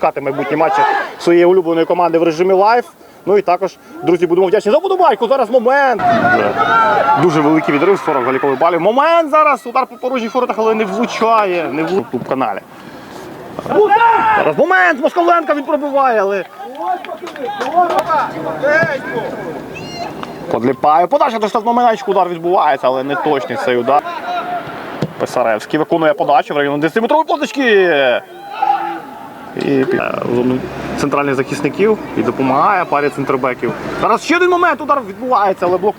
Кати майбутні матчі своєї улюбленої команди в режимі лайв. Ну і також, друзі, будемо вдячні за подобайку. Зараз момент. Дуже, великий відрив, 40 голікових балів. Момент зараз. Удар по порожніх воротах, але не влучає. Не в youtube каналі. Зараз момент. Москаленка він пробиває, але. Подліпає. Подача до майданчику удар відбувається, але не точний цей удар. Писаревський виконує подачу в районі 10-метрової позначки. І е, центральних захисників і допомагає парі центрбеків. Зараз ще один момент, удар відбувається, але блок.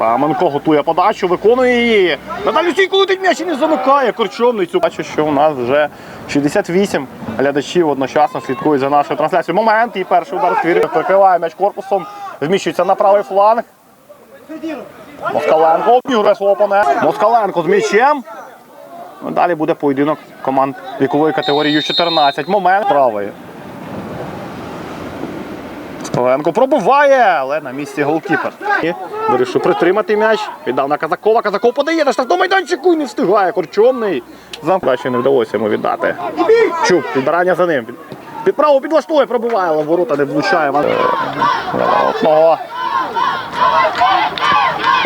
Раменко готує подачу, виконує її. Наталі стійку летить м'яч і не замикає. Корчовний цю бачу, що у нас вже 68 глядачів одночасно слідкують за нашою трансляцією. Момент і перший удар твір прикриває м'яч корпусом, вміщується на правий фланг. Москаленко обігрує свого опонента. Москаленко з м'ячем. Далі буде поєдинок команд вікової категорії Ю-14. Момент правий. Скаленко пробиває, але на місці голкіпер. І Вирішив притримати м'яч. Віддав на Казакова. Казаков подає на штрафному майданчику і не встигає. Корчомний. Замкачі не вдалося йому віддати. Чуб, підбирання за ним. Під праву підлаштує, пробиває, але ворота не влучає. Е, Одного.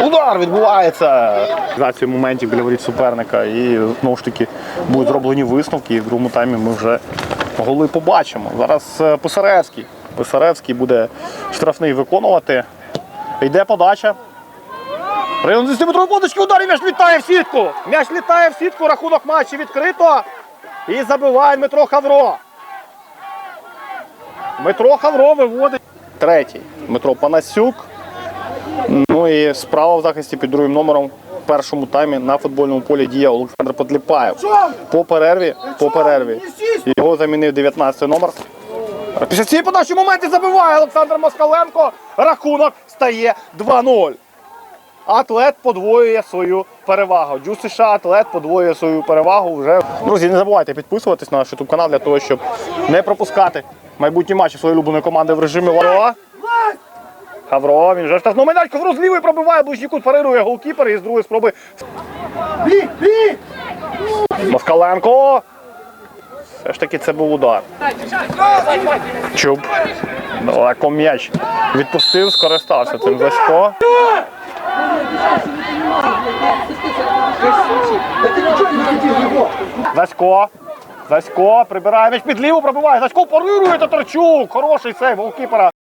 Удар відбувається. За цих моментів біля воріт суперника. І знову ж таки будуть зроблені висновки. І в другому таймі ми вже голи побачимо. Зараз е, Писаревський. Писаревський буде штрафний виконувати. Йде подача. Район 10-метрової подачки, удар і м'яч літає в сітку. М'яч літає в сітку, рахунок матчі відкрито. І забиває Дмитро Хавро. Дмитро Хавро виводить. Третій. Дмитро Панасюк. Ну і справа в захисті під другим номером в першому таймі на футбольному полі діє Олександр Подліпаєв. По перерві, по перерві. Його замінив 19 номер. Після цієї подачі моменти забиває Олександр Москаленко. Рахунок стає 2-0. Атлет подвоює свою перевагу. Дю США Атлет подвоює свою перевагу вже. Друзі, не забувайте підписуватись на наш YouTube канал для того, щоб не пропускати майбутні матчі своєї улюбленої команди в режимі Варо. Хавро, він вже майданчика Хавро з лівої пробиває, ближній кут парирує голкіпер і з другої спроби. Москаленко. Все ж таки це був удар. Чуб. Далеко м'яч. Відпустив, скористався цим Засько. Засько. Засько прибирає м'яч під ліву, пробиває. Засько парирує Татарчук. Хороший сейв голкіпера.